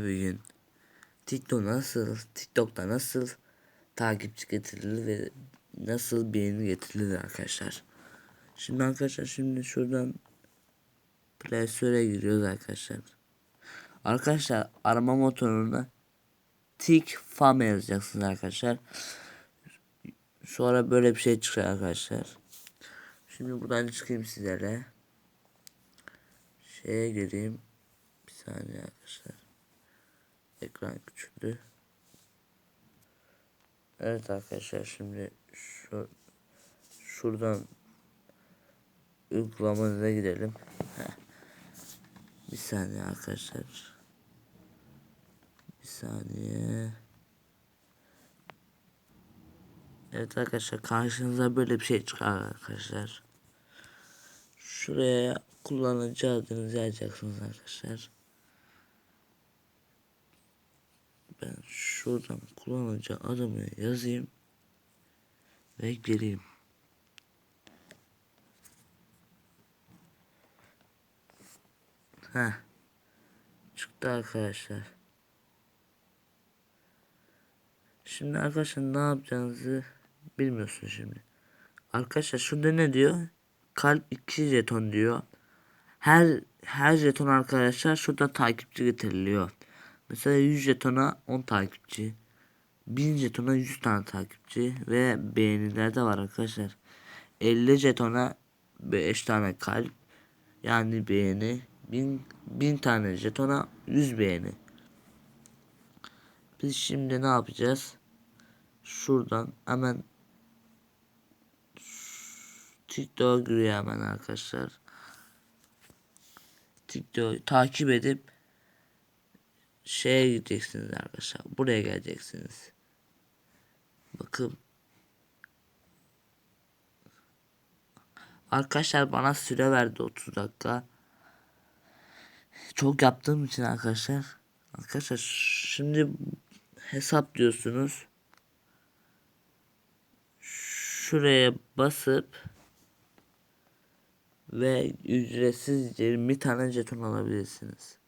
Bugün TikTok nasıl, TikTok'ta nasıl takipçi getirilir ve nasıl beğeni getirilir arkadaşlar. Şimdi arkadaşlar şimdi şuradan Play Store'a giriyoruz arkadaşlar. Arkadaşlar arama motoruna Tik Fam yazacaksınız arkadaşlar. Sonra böyle bir şey çıkıyor arkadaşlar. Şimdi buradan çıkayım sizlere. Şeye gireyim. Bir saniye arkadaşlar. Ekran küçüldü. Evet arkadaşlar şimdi şu şuradan uygulamanıza gidelim. Bir saniye arkadaşlar. Bir saniye. Evet arkadaşlar karşınıza böyle bir şey çıkar arkadaşlar. Şuraya kullanıcı adınızı yazacaksınız arkadaşlar. Ben şuradan kullanıcı adımı yazayım ve gireyim. Heh. Çıktı arkadaşlar. Şimdi arkadaşlar ne yapacağınızı bilmiyorsun şimdi. Arkadaşlar şurada ne diyor? Kalp 2 jeton diyor. Her her jeton arkadaşlar şurada takipçi getiriliyor. Mesela 100 jetona 10 takipçi. 1000 jetona 100 tane takipçi ve beğeniler de var arkadaşlar. 50 jetona 5 tane kalp yani beğeni 1000 1000 tane jetona 100 beğeni. Biz şimdi ne yapacağız? Şuradan hemen TikTok'a giriyor hemen arkadaşlar. TikTok'u takip edip şeye gideceksiniz arkadaşlar. Buraya geleceksiniz. Bakın. Arkadaşlar bana süre verdi 30 dakika. Çok yaptığım için arkadaşlar. Arkadaşlar şimdi hesaplıyorsunuz. Şuraya basıp ve ücretsiz 20 tane jeton alabilirsiniz.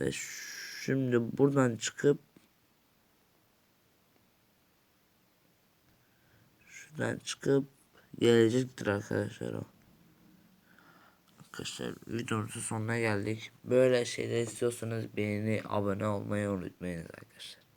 Ve şimdi buradan çıkıp şuradan çıkıp gelecektir arkadaşlar o. Arkadaşlar videomuzun sonuna geldik. Böyle şeyler istiyorsanız beğeni, abone olmayı unutmayın arkadaşlar.